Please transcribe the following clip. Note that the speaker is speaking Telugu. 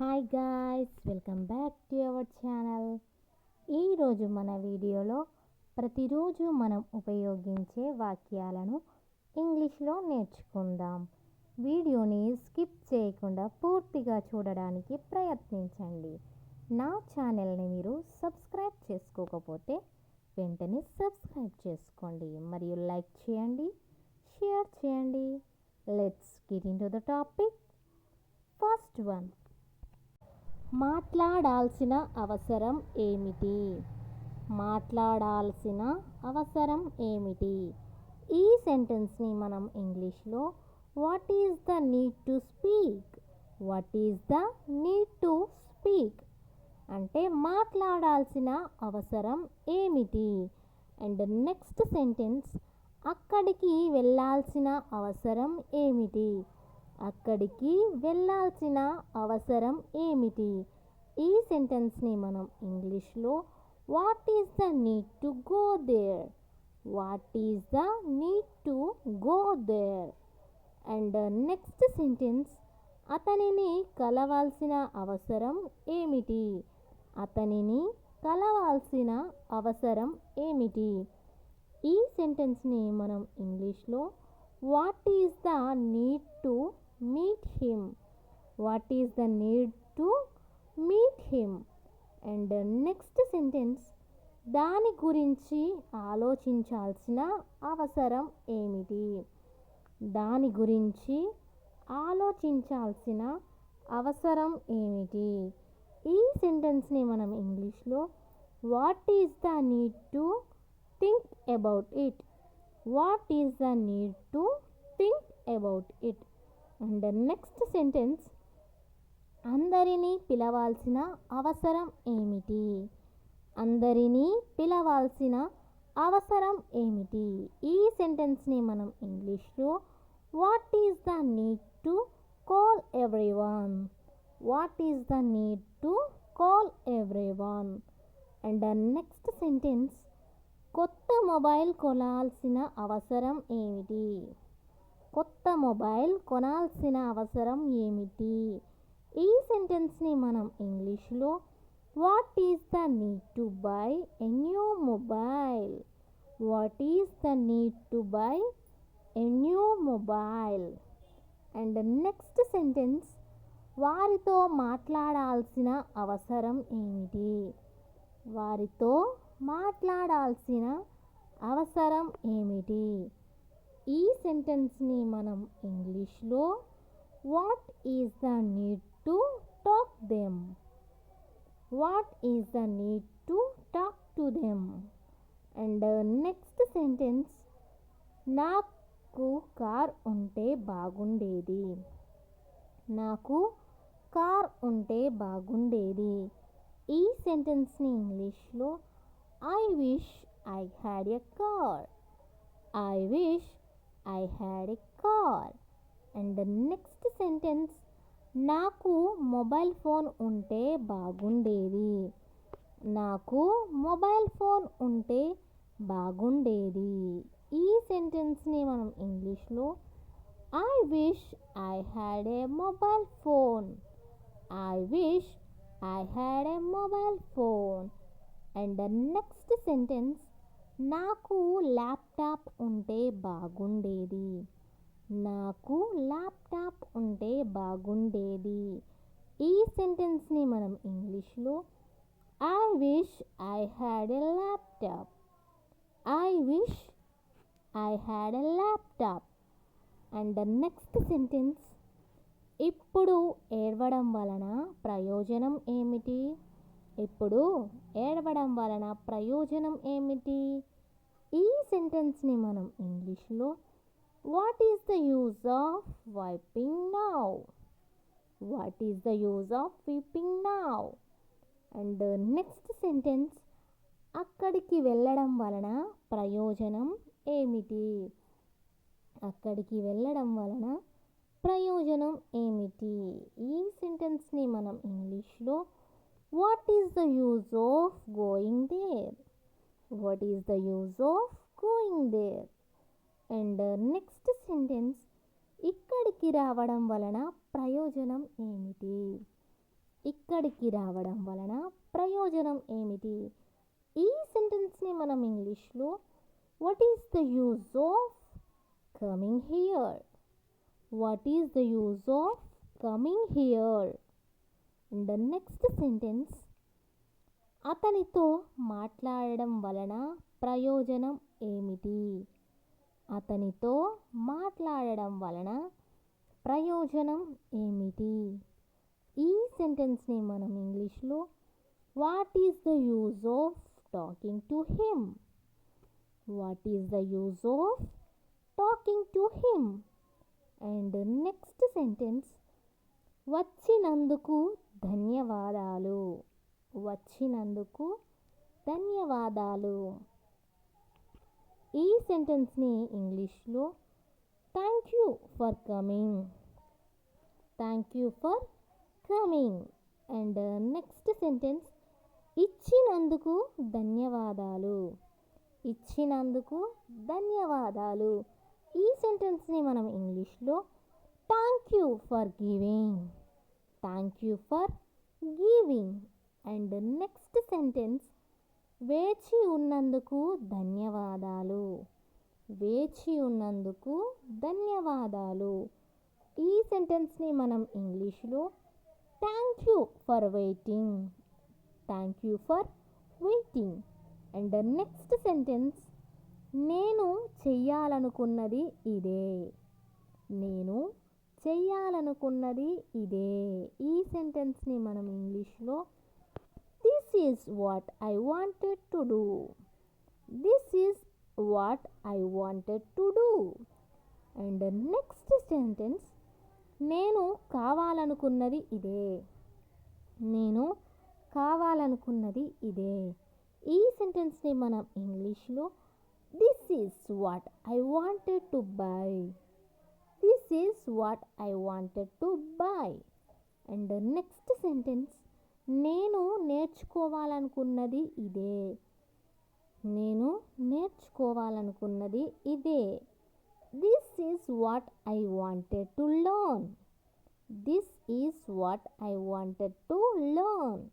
Hi guys welcome back to our channel. ఈరోజు మన వీడియోలో ప్రతిరోజు మనం ఉపయోగించే వాక్యాలను ఇంగ్లీష్లో నేర్చుకుందాం. వీడియోని స్కిప్ చేయకుండా పూర్తిగా చూడడానికి ప్రయత్నించండి. నా ఛానల్ని మీరు సబ్స్క్రైబ్ చేసుకోకపోతే వెంటనే సబ్స్క్రైబ్ చేసుకోండి. మరియు లైక్ చేయండి షేర్ చేయండి. Let's get in to the topic. First one మాట్లాడాల్సిన అవసరం ఏమిటి? మాట్లాడాల్సిన అవసరం ఏమిటి? ఈ సెంటెన్స్ని మనం ఇంగ్లీష్లో what is the need to speak? What is the need to speak? అంటే మాట్లాడాల్సిన అవసరం ఏమిటి? అండ్ నెక్స్ట్ సెంటెన్స్ అక్కడికి వెళ్ళాల్సిన అవసరం ఏమిటి? అక్కడికి వెళ్ళాల్సిన అవసరం ఏమిటి? ఈ సెంటెన్స్ని మనం ఇంగ్లీష్లో what is the need to go there? What is the need to go there? And next sentence అతనిని కలవాల్సిన అవసరం ఏమిటి? అతనిని కలవాల్సిన అవసరం ఏమిటి? ఈ సెంటెన్స్ని మనం ఇంగ్లీష్లో what is the need to meet him what is the need to meet him and next sentence దాని గురించి ఆలోచించాల్సిన అవసరం ఏమిటి? దాని గురించి ఆలోచించాల్సిన అవసరం ఏమిటి? ఈ సెంటెన్స్ని మనం ఇంగ్లీష్లో what is the need to think about it what is the need to think about it and next sentence అందరినీ పిలవాల్సిన అవసరం ఏమిటి? అందరినీ పిలవాల్సిన అవసరం ఏమిటి? ఈ సెంటెన్స్ని మనం ఇంగ్లీష్లో what is the need to call everyone what is the need to call everyone and next sentence కొత్త మొబైల్ కొనాల్సిన అవసరం ఏమిటి? కొత్త మొబైల్ కొనాల్సిన అవసరం ఏమిటి? ఈ సెంటెన్స్ని మనం ఇంగ్లీష్లో what is the need to buy a new mobile? What is the need to buy a new mobile? And next sentence వారితో మాట్లాడాల్సిన అవసరం ఏమిటి? వారితో మాట్లాడాల్సిన అవసరం ఏమిటి? ఈ సెంటెన్స్ని మనం ఇంగ్లీష్లో what is the need to talk them? What is the need to talk to them? And next sentence నాకు కార్ ఉంటే బాగుండేది. నాకు కార్ ఉంటే బాగుండేది. ఈ సెంటెన్స్ని ఇంగ్లీష్లో I wish I had a car. I wish I had a car and next sentence నాకు మొబైల్ ఫోన్ ఉంటే బాగుండేది. నాకు మొబైల్ ఫోన్ ఉంటే బాగుండేది. ఈ సెంటెన్స్ని మనం ఇంగ్లీష్లో I wish I had a mobile phone I wish I had a mobile phone and next sentence నాకు ల్యాప్టాప్ ఉంటే బాగుండేది. నాకు ల్యాప్టాప్ ఉంటే బాగుండేది. ఈ సెంటెన్స్ని మనం ఇంగ్లీష్లో I wish I had a laptop I wish I had a laptop and the next sentence ఇప్పుడు ఏడవడం వలన ప్రయోజనం ఏమిటి? ఇప్పుడు ఏడవడం వలన ప్రయోజనం ఏమిటి? ఈ సెంటెన్స్ని మనం ఇంగ్లీష్లో what is the use of wiping now what is the use of weeping now and next sentence అక్కడికి వెళ్ళడం వలన ప్రయోజనం ఏమిటి? అక్కడికి వెళ్ళడం వలన ప్రయోజనం ఏమిటి? ఈ సెంటెన్స్ని మనం ఇంగ్లీష్లో what is the use of going there what is the use of going there and next sentence ఇక్కడికి రావడం వలన ప్రయోజనం ఏమిటి ఇక్కడికి రావడం వలన ప్రయోజనం ఏమిటి ఈ సెంటెన్స్ని మనం ఇంగ్లీష్లో what is the use of coming here what is the use of coming here and the next sentence అతనితో మాట్లాడడం వలన ప్రయోజనం ఏమిటి? అతనితో మాట్లాడడం వలన ప్రయోజనం ఏమిటి? ఈ సెంటెన్స్ని మనం ఇంగ్లీష్లో what is the use of talking to him? What is the use of talking to him? And next sentence వచ్చినందుకు ధన్యవాదాలు. వచ్చినందుకు ధన్యవాదాలు. ఈ సెంటెన్స్ని ఇంగ్లీష్లో thank you for coming. Thank you for coming. And next sentence ఇచ్చినందుకు ధన్యవాదాలు. ఇచ్చినందుకు ధన్యవాదాలు. ఈ సెంటెన్స్ని మనం ఇంగ్లీష్లో thank you for giving thank you for giving and next sentence వేచి ఉన్నందుకు ధన్యవాదాలు. వేచి ఉన్నందుకు ధన్యవాదాలు. ఈ సెంటెన్స్ని మనం ఇంగ్లీష్లో thank you for waiting thank you for waiting. And next sentence నేను చెయ్యాలనుకున్నది ఇదే. నేను చెయ్యాలనుకున్నది ఇదే. ఈ సెంటెన్స్ని మనం ఇంగ్లీష్లో this is what I wanted to do this is what I wanted to do and next sentence నేను కావాలనుకున్నది ఇదే. నేను కావాలనుకున్నది ఇదే. ఈ సెంటెన్స్ని మనం ఇంగ్లీష్లో this is what I wanted to buy this is what I wanted to buy and next sentence నేను నేర్చుకోవాలనుకున్నది ఇదే. నేను నేర్చుకోవాలనుకున్నది ఇదే. This is what I wanted to learn this is what I wanted to learn